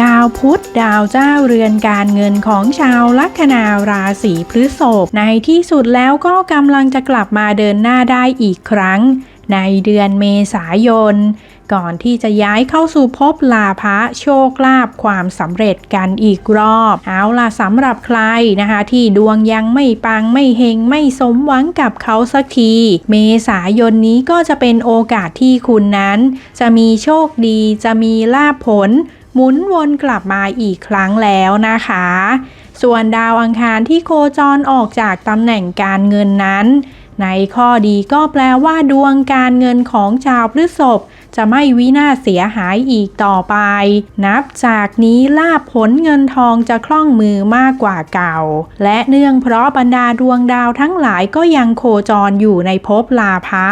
ดาวพุธดาวเจ้าเรือนการเงินของชาวลัคนาราศีพฤษภในที่สุดแล้วก็กำลังจะกลับมาเดินหน้าได้อีกครั้ง ในเดือนเมษายน ก่อนที่จะย้ายเข้าสู่ภพลาภะโชคลาภความสำเร็จกันอีกรอบ เอาล่ะสำหรับใครนะคะ ที่ดวงยังไม่ปังไม่เฮงไม่สมหวังกับเขาสักที เมษายนนี้ก็จะเป็นโอกาสที่คุณนั้น จะมีโชคดีจะมีลาภผล หมุนวนกลับมาอีกครั้งแล้วนะคะ ส่วนดาวอังคารที่โคจรออกจากตำแหน่งการเงินนั้น ในข้อดีก็แปลว่าดวงการเงินของชาวพฤษภจะไม่วินาศเสียหายอีกต่อไป นับจากนี้ลาภผลเงินทองจะคล่องมือมากกว่าเก่า และเนื่องเพราะบรรดาดวงดาวทั้งหลายก็ยังโคจรอยู่ในภพลาภะ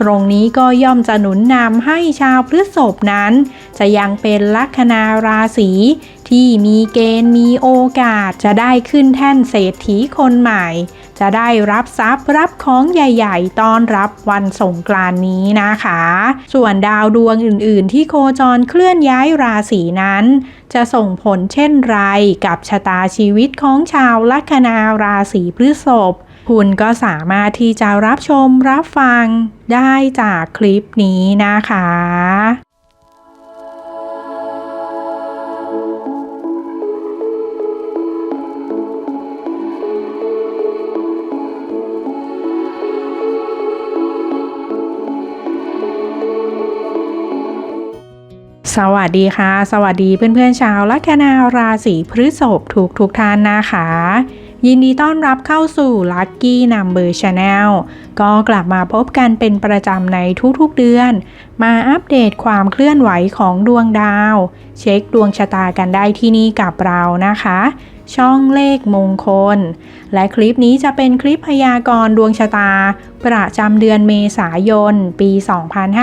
ตรงนี้ก็ย่อมจะหนุนนำให้ชาวพฤษภนั้น จะยังเป็นลัคนาราศีที่มีเกณฑ์มีโอกาสจะได้ขึ้นแท่นเศรษฐีคนใหม่ จะได้รับทรัพย์รับของใหญ่ๆ ต้อนรับวันสงกรานนี้นะคะ ส่วนดาวดวงอื่นๆ ที่โคจรเคลื่อนย้ายราศีนั้น จะส่งผลเช่นไรกับชะตาชีวิตของชาวลัคนาราศีพฤษภ คุณก็สามารถที่จะรับชมรับฟังได้จากคลิปนี้นะคะสวัสดีค่ะ สวัสดีเพื่อนๆชาวลัคนาราศีพฤษภทุกทุกท่านนะคะ ยินดีต้อนรับเข้าสู่ Lucky Number Channel ก็กลับมาพบกันเป็นประจำในทุกๆเดือน มาอัปเดตความเคลื่อนไหวของดวงดาว เช็คดวงชะตากันได้ที่นี่กับเรานะคะ ช่องเลขมงคล และคลิปนี้จะเป็นคลิปพยากรณ์ดวงชะตา ประจำเดือนเมษายน ปี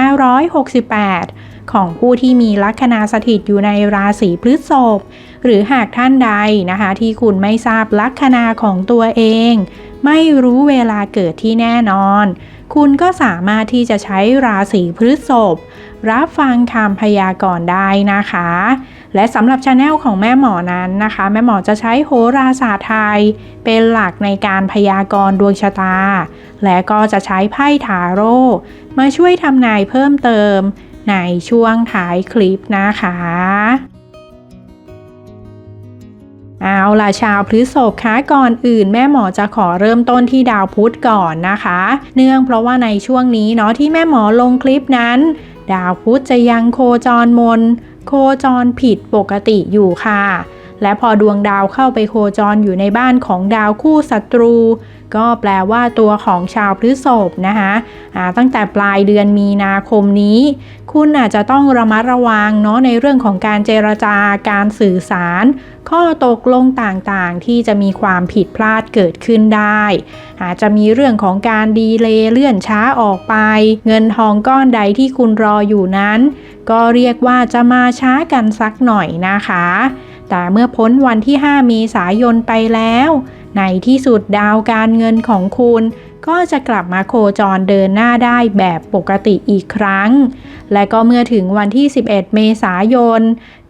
2568 ของผู้ที่มีลัคนาสถิตอยู่ในราศีพฤษภหรือหากท่านใดนะคะ ที่คุณไม่ทราบลัคนาของตัวเอง ไม่รู้เวลาเกิดที่แน่นอน คุณก็สามารถที่จะใช้ราศีพฤษภรับฟังคำพยากรณ์ได้นะคะ และสำหรับชาแนลของแม่หมอนั้นนะคะ แม่หมอจะใช้โหราศาสตร์ไทย เป็นหลักในการพยากรณ์ดวงชะตา และก็จะใช้ไพ่ทาโร่มาช่วยทำนายเพิ่มเติม ในช่วงท้ายคลิปนะคะเอาล่ะชาวพฤษภคะก่อนอื่นแม่หมอจะขอเริ่มต้นที่ดาวพุธก่อนนะคะ เนื่องเพราะว่าในช่วงนี้เนาะที่แม่หมอลงคลิปนั้น ดาวพุธจะยังโคจรมน โคจรผิดปกติอยู่ค่ะ และพอดวงดาวเข้าไปโคจรอยู่ในบ้านของดาวคู่ศัตรู ก็แปลว่าตัวของชาวพฤษภนะคะตั้งแต่ปลายเดือนมีนาคมนี้ คุณอาจจะต้องระมัดระวังเนาะในเรื่องของการเจรจาการสื่อสาร ข้อตกลงต่างๆ ที่จะมีความผิดพลาดเกิดขึ้นได้ อาจจะมีเรื่องของการดีเลย์เลื่อนช้าออกไป เงินทองก้อนใดที่คุณรออยู่นั้น ก็เรียกว่าจะมาช้ากันสักหน่อยนะคะ แต่เมื่อพ้นวันที่5เมษายนไปแล้ว ในที่สุดดาวการเงินของคุณ ก็จะกลับมาโคจรเดินหน้าได้แบบปกติอีกครั้ง และก็เมื่อถึงวันที่ 11 เมษายน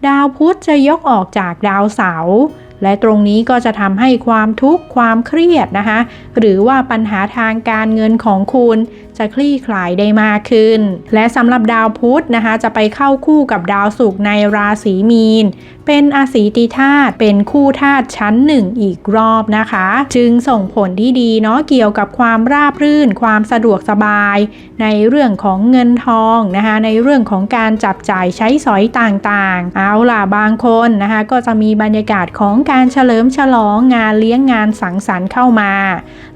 ดาวพุธจะยกออกจากดาวเสาร์และตรงนี้ก็จะทำให้ความทุกข์ความเครียดนะคะ หรือว่าปัญหาทางการเงินของคุณ จะคลี่คลายได้มากขึ้น และสำหรับดาวพุธนะคะ จะไปเข้าคู่กับดาวศุกร์ในราศีมีน เป็นอาศีติธาตุเป็นคู่ธาตุชั้นหนึ่งอีกรอบนะคะ จึงส่งผลที่ดีเนาะเกี่ยวกับความราบรื่น ความสะดวกสบาย ในเรื่องของเงินทองนะคะ ในเรื่องของการจับจ่ายใช้สอยต่างๆ เอาล่ะบางคนนะคะก็จะมีบรรยากาศของการเฉลิมฉลองงานเลี้ยงงานสังสรรค์เข้ามา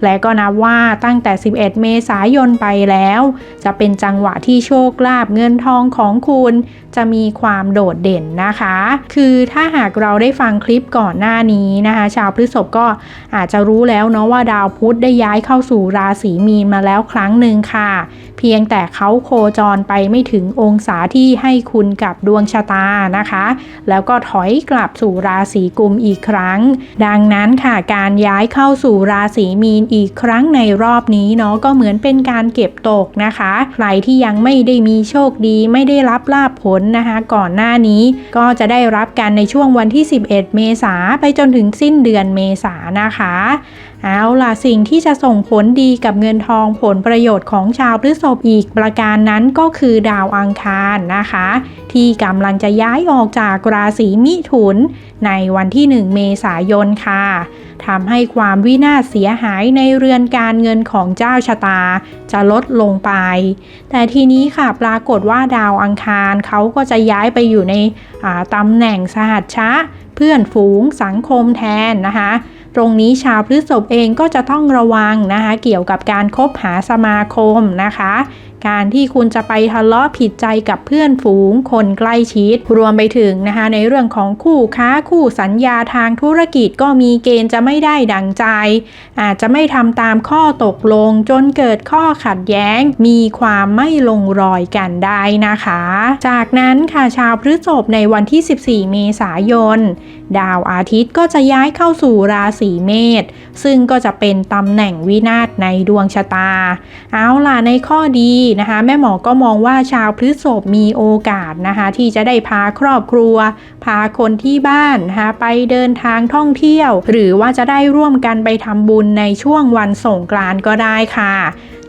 และก็นับว่าตั้งแต่ 11 เมษายนไปแล้ว จะเป็นจังหวะที่โชคลาภเงินทองของคุณ จะมีความโดดเด่นนะคะ คือถ้าหากเราได้ฟังคลิปก่อนหน้านี้นะคะ ชาวพฤษภก็อาจจะรู้แล้วเนาะว่าดาวพุธได้ย้ายเข้าสู่ราศีมีนมาแล้วครั้งหนึ่งค่ะ เพียงแต่เขาโคจรไปไม่ถึงองศาที่ให้คุณกับดวงชะตานะคะ แล้วก็ถอยกลับสู่ราศีกุมอีกครั้ง ดังนั้นค่ะการย้ายเข้าสู่ราศีมีนอีกครั้งในรอบนี้เนาะก็เหมือนเป็นการเกก็บตกนะคะ ใครที่ยังไม่ได้มีโชคดีไม่ได้รับลาบผลนะคะ ก่อนหน้านี้ก็จะได้รับกันในช่วงวันที่ 11 เมษาไปจนถึงสิ้นเดือนเมษานะคะ เอาล่ะสิ่งที่จะส่งผลดีกับเงินทองผลประโยชน์ของชาวพฤษภอีกประการนั้นก็คือดาวอังคารนะคะ ที่กำลังจะย้ายออกจากราศีมิถุน ในวันที่ 1 เมษายนค่ะทำให้ความวินาศเสียหายในเรือนการเงินของเจ้าชะตา จะลดลงไป แต่ทีนี้ค่ะปรากฏว่าดาวอังคารเขาก็จะย้ายไปอยู่ใน ตำแหน่งสหัชชะ เพื่อนฝูงสังคมแทนนะคะตรงนี้ชาวพฤษภเองก็จะต้องระวังนะคะ เกี่ยวกับการคบหาสมาคมนะคะ การที่คุณจะไปทะเลาะผิดใจกับเพื่อนฝูง คนใกล้ชิด รวมไปถึงนะคะในเรื่องของคู่ค้าคู่สัญญาทางธุรกิจก็มีเกณฑ์จะไม่ได้ดังใจ อาจจะไม่ทำตามข้อตกลงจนเกิดข้อขัดแย้ง มีความไม่ลงรอยกันได้นะคะ จากนั้นค่ะชาวพฤษภในวันที่ 14 เมษายน ดาวอาทิตย์ก็จะย้ายเข้าสู่ราศีเมษซึ่งก็จะเป็นตำแหน่งวินาศในดวงชะตา เอาล่ะในข้อดีนะคะ แม่หมอก็มองว่าชาวพฤษภมีโอกาสนะคะ ที่จะได้พาครอบครัว พาคนที่บ้านนะคะไปเดินทางท่องเที่ยว หรือว่าจะได้ร่วมกันไปทำบุญในช่วงวันสงกรานต์ก็ได้ค่ะ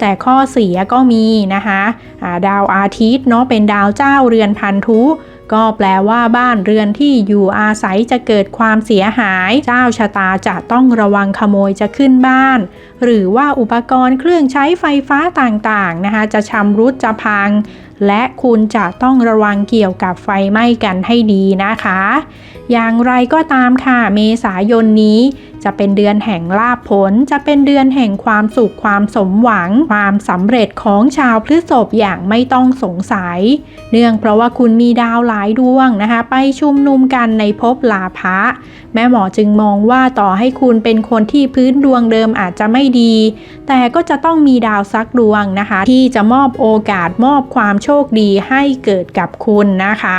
แต่ข้อเสียก็มีนะคะะดาวอาทิตย์เนาะเป็นดาวเจ้าเรือนพันธุ ก็แปลว่าบ้านเรือนที่อยู่อาศัยจะเกิดความเสียหาย เจ้าชะตาจะต้องระวังขโมยจะขึ้นบ้าน หรือว่าอุปกรณ์เครื่องใช้ไฟฟ้าต่างๆนะคะ จะชำรุดจะพัง และคุณจะต้องระวังเกี่ยวกับไฟไหม้กันให้ดีนะคะ อย่างไรก็ตามค่ะ เมษายนนี้ จะเป็นเดือนแห่งลาภผล จะเป็นเดือนแห่งความสุขความสมหวัง ความสำเร็จของชาวพฤษภอย่างไม่ต้องสงสัย เนื่องเพราะว่าคุณมีดาวหลายดวงนะคะ ไปชุมนุมกันในภพลาภะ แม่หมอจึงมองว่าต่อให้คุณเป็นคนที่พื้นดวงเดิมอาจจะไม่ดี แต่ก็จะต้องมีดาวซักดวงนะคะ ที่จะมอบโอกาสมอบความโชคดีให้เกิดกับคุณนะคะ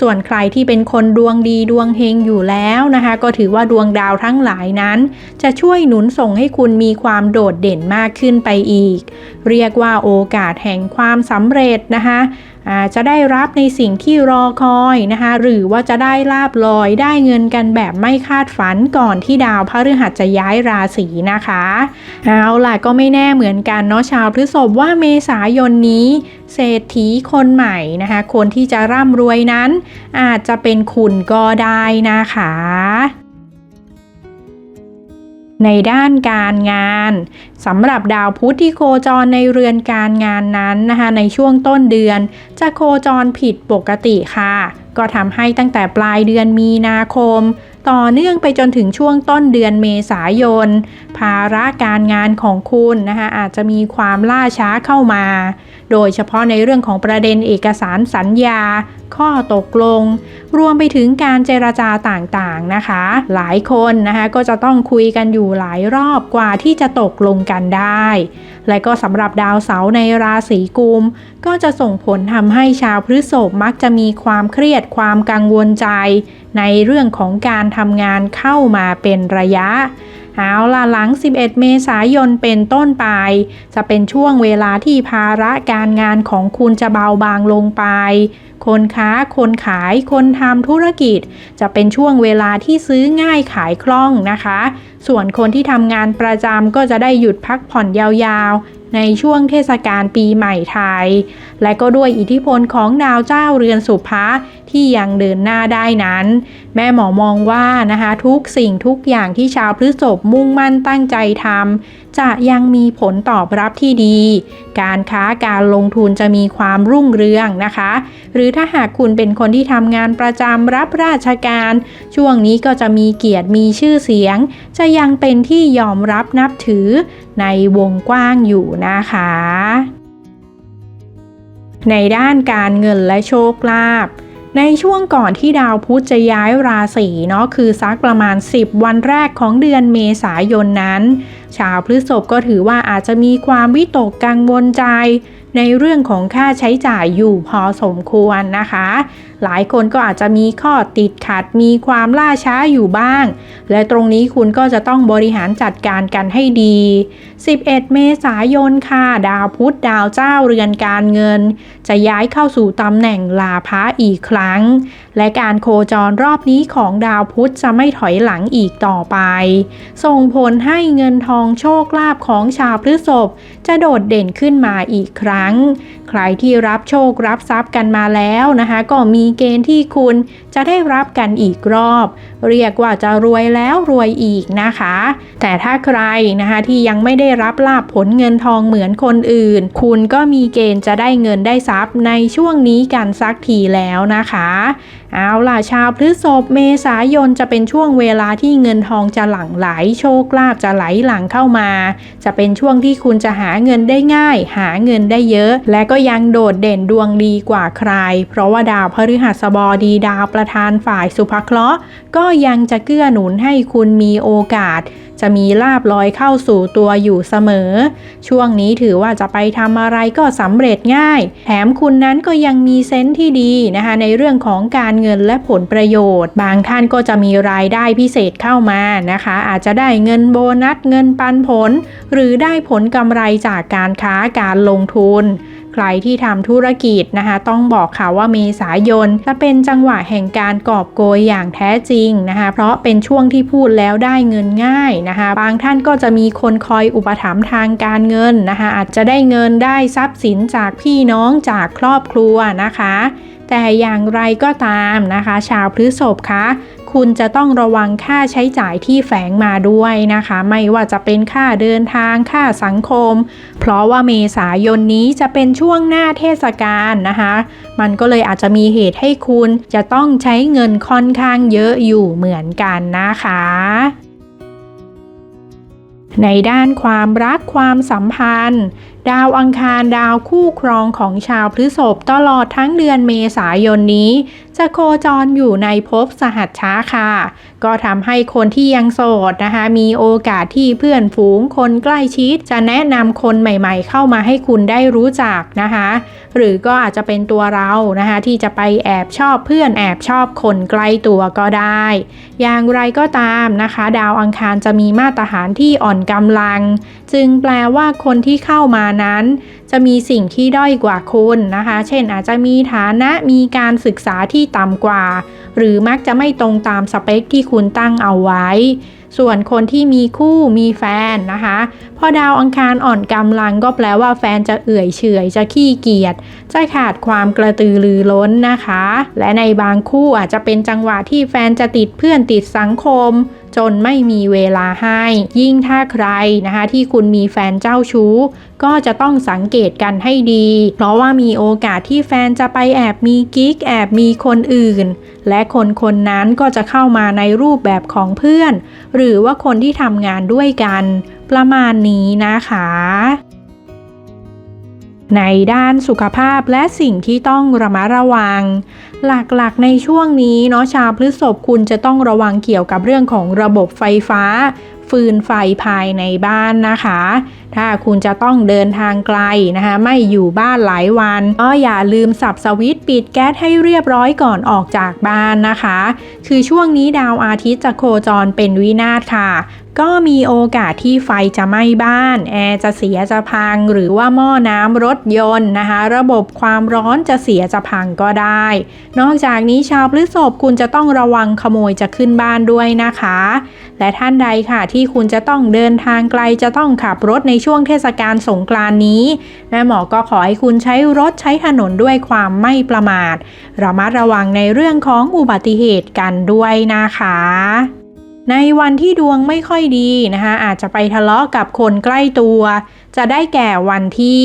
ส่วนใครที่เป็นคนดวงดีดวงเฮงอยู่แล้วนะคะ ก็ถือว่าดวงดาวทั้งหลายนั้น จะช่วยหนุนส่งให้คุณมีความโดดเด่นมากขึ้นไปอีก เรียกว่าโอกาสแห่งความสำเร็จนะคะ จจะได้รับในสิ่งที่รอคอยนะคะ หรือว่าจะได้ลาบลอยได้เงินกันแบบไม่คาดฝันก่อนที่ดาวพฤหัสจะย้ายราศีนะคะเอาล่ะก็ไม่แน่เหมือนกันเนาะชาวพฤษภว่าเมษายนนี้ เศรษฐีคนใหม่นะคะ คนที่จะร่ำรวยนั้น อาจจะเป็นคุณก็ได้นะคะ ในด้านการงานสำหรับดาวพุธที่โคจรในเรือนการงานนั้นนะคะในช่วงต้นเดือน จะโคจรผิดปกติค่ะ ก็ทำให้ตั้งแต่ปลายเดือนมีนาคม ต่อเนื่องไปจนถึงช่วงต้นเดือนเมษายน ภาระการงานของคุณนะคะอาจจะมีความล่าช้าเข้ามา โดยเฉพาะในเรื่องของประเด็นเอกสารสัญญา ข้อตกลง รวมไปถึงการเจรจาต่างๆนะคะ หลายคนนะคะก็จะต้องคุยกันอยู่หลายรอบกว่าที่จะตกลงกันได้ และก็สำหรับดาวเสาร์ในราศีกุม ก็จะส่งผลทำให้ชาวพฤษภมักจะมีความเครียดความกังวลใจ ในเรื่องของการทำงานเข้ามาเป็นระยะ เอาล่ะหลัง 11 เมษายนเป็นต้นไป จะเป็นช่วงเวลาที่ภาระการงานของคุณจะเบาบางลงไป คนค้า คนขาย คนทำธุรกิจ จะเป็นช่วงเวลาที่ซื้อง่ายขายคล่องนะคะ ส่วนคนที่ทำงานประจำก็จะได้หยุดพักผ่อนยาว ในช่วงเทศกาลปีใหม่ไทย และก็ด้วยอิทธิพลของดาวเจ้าเรือนสุภะที่ยังเดินหน้าได้นั้น แม่หมอมองว่านะคะทุกสิ่งทุกอย่างที่ชาวพฤษภมุ่งมั่นตั้งใจทำ จะยังมีผลตอบรับที่ดี การค้าการลงทุนจะมีความรุ่งเรืองนะคะ หรือถ้าหากคุณเป็นคนที่ทำงานประจำรับราชการ ช่วงนี้ก็จะมีเกียรติมีชื่อเสียง จะยังเป็นที่ยอมรับนับถือในวงกว้างอยู่นะคะ ในด้านการเงินและโชคลาภ ในช่วงก่อนที่ดาวพุธจะย้ายราศีเนาะคือซักประมาณ 10 วันแรกของเดือนเมษายนนั้น ชาวพฤษภก็ถือว่าอาจจะมีความวิตกกังวลใจ ในเรื่องของค่าใช้จ่ายอยู่พอสมควรนะคะ หลายคนก็อาจจะมีข้อติดขัดมีความล่าช้าอยู่บ้าง และตรงนี้คุณก็จะต้องบริหารจัดการกันให้ดี 11 เมษายนค่ะดาวพุธดาวเจ้าเรือนการเงิน จะย้ายเข้าสู่ตำแหน่งลาภะอีกครั้ง และการโคจรรอบนี้ของดาวพุธจะไม่ถอยหลังอีกต่อไป ส่งผลให้เงินทองโชคลาภของชาวพฤษภจะโดดเด่นขึ้นมาอีกครั้งใครที่รับโชครับทรัพย์กันมาแล้วนะคะ ก็มีเกณฑ์ที่คุณจะได้รับกันอีกรอบ เรียกว่าจะรวยแล้วรวยอีกนะคะ แต่ถ้าใครนะคะที่ยังไม่ได้รับลาบผลเงินทองเหมือนคนอื่น คุณก็มีเกณฑ์จะได้เงินได้ทรัพย์ในช่วงนี้กันสักทีแล้วนะคะ เอาล่ะชาวพฤษภเมษายนจะเป็นช่วงเวลาที่เงินทองจะหลั่งไหลโชคลาภจะไหลหลั่งเข้ามา จะเป็นช่วงที่คุณจะหาเงินได้ง่าย หาเงินได้เยอะ และก็ยังโดดเด่นดวงดีกว่าใคร เพราะว่าดาวพฤหัสบดีดาวประธานฝ่ายสุภเคราะห์ก็ยังจะเกื้อหนุนให้คุณมีโอกาส จะมีลาบลอยเข้าสู่ตัวอยู่เสมอ ช่วงนี้ถือว่าจะไปทำอะไรก็สำเร็จง่าย แถมคุณนั้นก็ยังมีเซนส์ที่ดีนะคะในเรื่องของการเงินและผลประโยชน์ บางท่านก็จะมีรายได้พิเศษเข้ามานะคะ อาจจะได้เงินโบนัสเงินปันผล หรือได้ผลกำไรจากการค้าการลงทุน ใครที่ทำธุรกิจนะคะ ต้องบอกค่ะว่าเมษายนจะเป็นจังหวะแห่งการกอบโกยอย่างแท้จริงนะคะ เพราะเป็นช่วงที่พูดแล้วได้เงินง่ายนะคะ บางท่านก็จะมีคนคอยอุปถัมภ์ทางการเงินนะคะ อาจจะได้เงินได้ทรัพย์สินจากพี่น้องจากครอบครัวนะคะแต่อย่างไรก็ตามนะคะ ชาวพฤษภคะ คุณจะต้องระวังค่าใช้จ่ายที่แฝงมาด้วยนะคะ ไม่ว่าจะเป็นค่าเดินทางค่าสังคม เพราะว่าเมษายนนี้จะเป็นช่วงหน้าเทศกาลนะคะ มันก็เลยอาจจะมีเหตุให้คุณจะต้องใช้เงินค่อนข้างเยอะอยู่เหมือนกันนะคะในด้านความรักความสัมพันธ์ดาวอังคารดาวคู่ครองของชาวพฤษภตลอดทั้งเดือนเมษายนนี้ จะโคจรอยู่ในภพสหัชชาค่ะ ก็ทำให้คนที่ยังโสดนะคะ มีโอกาสที่เพื่อนฝูงคนใกล้ชิด จะแนะนำคนใหม่ๆ เข้ามาให้คุณได้รู้จักนะคะ หรือก็อาจจะเป็นตัวเรานะคะ ที่จะไปแอบชอบเพื่อนแอบชอบคนใกล้ตัวก็ได้ อย่างไรก็ตามนะคะ ดาวอังคารจะมีมาตรฐานที่อ่อนกำลัง จึงแปลว่าคนที่เข้ามานั้น จะมีสิ่งที่ด้อยกว่าคุณนะคะ เช่นอาจจะมีฐานะมีการศึกษาที่ต่ำกว่า หรือมักจะไม่ตรงตามสเปคที่คุณตั้งเอาไว้ ส่วนคนที่มีคู่มีแฟนนะคะพอดาวอังคารอ่อนกำลังก็แปลว่าแฟนจะเอื่อยเฉยจะขี้เกียจจะขาดความกระตือรือร้นนะคะ และในบางคู่อาจจะเป็นจังหวะที่แฟนจะติดเพื่อนติดสังคม จนไม่มีเวลาให้ ยิ่งถ้าใครนะคะที่คุณมีแฟนเจ้าชู้ ก็จะต้องสังเกตกันให้ดี เพราะว่ามีโอกาสที่แฟนจะไปแอบมีกิ๊กแอบมีคนอื่น และคนคนนั้นก็จะเข้ามาในรูปแบบของเพื่อน หรือว่าคนที่ทำงานด้วยกัน ประมาณนี้นะคะ ในด้านสุขภาพและสิ่งที่ต้องระมัดระวัง หลักๆ ในช่วงนี้เนาะชาวพฤษภคุณจะต้องระวังเกี่ยวกับเรื่องของระบบไฟฟ้า ฟืนไฟภายในบ้านนะคะ ถ้าคุณจะต้องเดินทางไกลนะคะ ไม่อยู่บ้านหลายวันก็อย่าลืมสับสวิตช์ปิดแก๊สให้เรียบร้อยก่อนออกจากบ้านนะคะ คือช่วงนี้ดาวอาทิตย์จะโคจรเป็นวินาศค่ะ ก็มีโอกาสที่ไฟจะไหม้บ้าน แอร์จะเสียจะพัง หรือว่าหม้อน้ำรถยนต์นะคะ ระบบความร้อนจะเสียจะพังก็ได้ นอกจากนี้ชาวพฤษภคุณจะต้องระวังขโมยจะขึ้นบ้านด้วยนะคะ และท่านใดค่ะที่คุณจะต้องเดินทางไกลจะต้องขับรถในช่วงเทศกาลสงกรานนี้แม่หมอก็ขอให้คุณใช้รถใช้ถนนด้วยความไม่ประมาทระมัดระวังในเรื่องของอุบัติเหตุกันด้วยนะคะ ในวันที่ดวงไม่ค่อยดีนะคะอาจจะไปทะเลาะกับคนใกล้ตัว จะได้แก่วันที่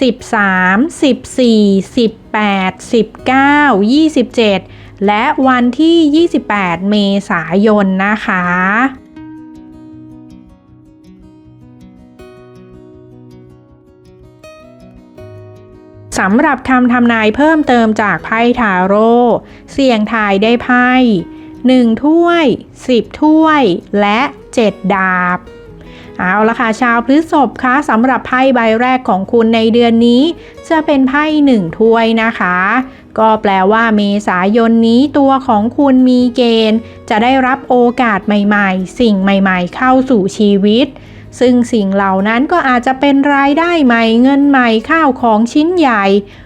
13 14 18 19 27 และวันที่ 28 เมษายนนะคะ สำหรับคำทำนายเพิ่มเติมจากไพ่ทาโร่เสี่ยงทายได้ไพ่ 1 ถ้วย 10 ถ้วย และ 7 ดาบ เอาละค่ะชาวพฤษภคะสำหรับไพ่ใบแรกของคุณในเดือนนี้ จะเป็นไพ่หนึ่งถ้วยนะคะ ก็แปลว่าเมษายนนี้ตัวของคุณมีเกณฑ์ จะได้รับโอกาสใหม่ๆ สิ่งใหม่ๆ เข้าสู่ชีวิต ซึ่งสิ่งเหล่านั้นก็อาจจะเป็นรายได้ใหม่เงินใหม่ข้าวของชิ้นใหญ่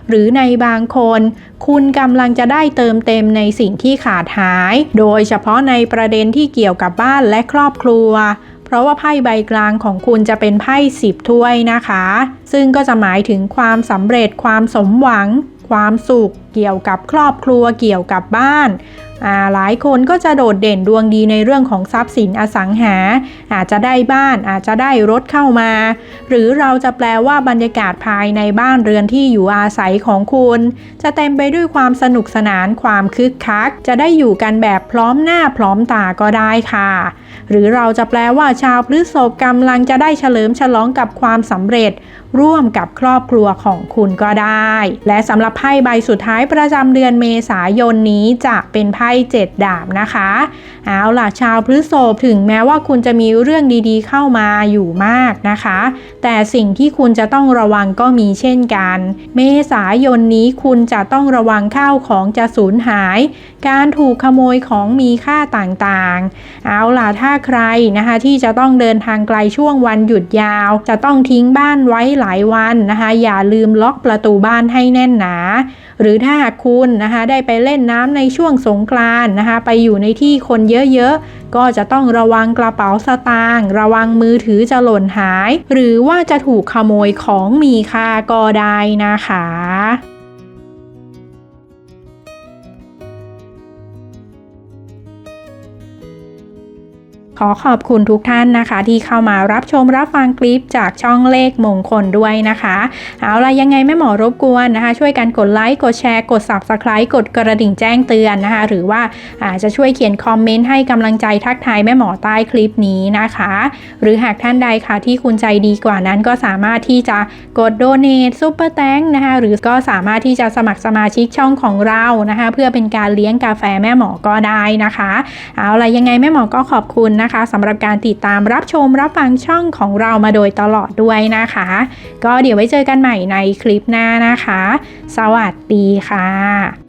หรือในบางคน คุณกำลังจะได้เติมเต็มในสิ่งที่ขาดหาย โดยเฉพาะในประเด็นที่เกี่ยวกับบ้านและครอบครัว เพราะว่าไพ่ใบกลางของคุณจะเป็นไพ่สิบถ้วยนะคะ ซึ่งก็จะหมายถึงความสำเร็จความสมหวัง ความสุข เกี่ยวกับครอบครัวเกี่ยวกับบ้าน หลายคนก็จะโดดเด่นดวงดีในเรื่องของทรัพย์สินอสังหา อาจจะได้บ้านอาจจะได้รถเข้ามา หรือเราจะแปลว่าบรรยากาศภายในบ้านเรือนที่อยู่อาศัยของคุณ จะเต็มไปด้วยความสนุกสนานความคึกคัก จะได้อยู่กันแบบพร้อมหน้าพร้อมตาก็ได้ค่ะ หรือเราจะแปลว่าชาวพฤษภกำลังจะได้เฉลิมฉลองกับความสำเร็จ ร่วมกับครอบครัวของคุณก็ได้ และสำหรับไพ่ใบสุดท้ายประจำเดือนเมษายนนี้จะเป็นไพ่เจ็ดดาบนะคะเอาล่ะชาวพฤษภถึงแม้ว่าคุณจะมีเรื่องดีๆ เข้ามาอยู่มากนะคะ แต่สิ่งที่คุณจะต้องระวังก็มีเช่นกัน เมษายนนี้คุณจะต้องระวังข้าวของจะสูญหาย การถูกขโมยของมีค่าต่างๆ เอาล่ะถ้าใครนะคะที่จะต้องเดินทางไกลช่วงวันหยุดยาว จะต้องทิ้งบ้านไว้หลายวันนะคะอย่าลืมล็อกประตูบ้านให้แน่นหนา หรือถ้าหากคุณนะคะได้ไปเล่นน้ำในช่วงสงกรานนะคะ ไปอยู่ในที่คนเยอะๆ ก็จะต้องระวังกระเป๋าสตางค์ระวังมือถือจะหล่นหาย หรือว่าจะถูกขโมยของมีค่าก็ได้นะคะ ขอขอบคุณทุกท่านนะคะ ที่เข้ามารับชมรับฟังคลิปจากช่องเลขมงคลด้วยนะคะ เอาละยังไงแม่หมอรบกวนนะคะ ช่วยกันกดไลค์กดแชร์กด subscribe กดกระดิ่งแจ้งเตือนนะคะ หรือว่าอาจจะช่วยเขียนคอมเมนต์ให้กำลังใจทักทายแม่หมอใต้คลิปนี้นะคะ หรือหากท่านใดค่ะที่คุณใจดีกว่านั้นก็สามารถที่จะกด donate super thank นะคะหรือก็สามารถที่จะสมัครสมาชิกช่องของเรานะคะ เพื่อเป็นการเลี้ยงกาแฟแม่หมอก็ได้นะคะ เอาละยังไงแม่หมอก็ขอบคุณนะนะคะสำหรับการติดตามรับชมรับฟังช่องของเรามาโดยตลอดด้วยนะคะ ก็เดี๋ยวไว้เจอกันใหม่ในคลิปหน้านะคะ สวัสดีค่ะ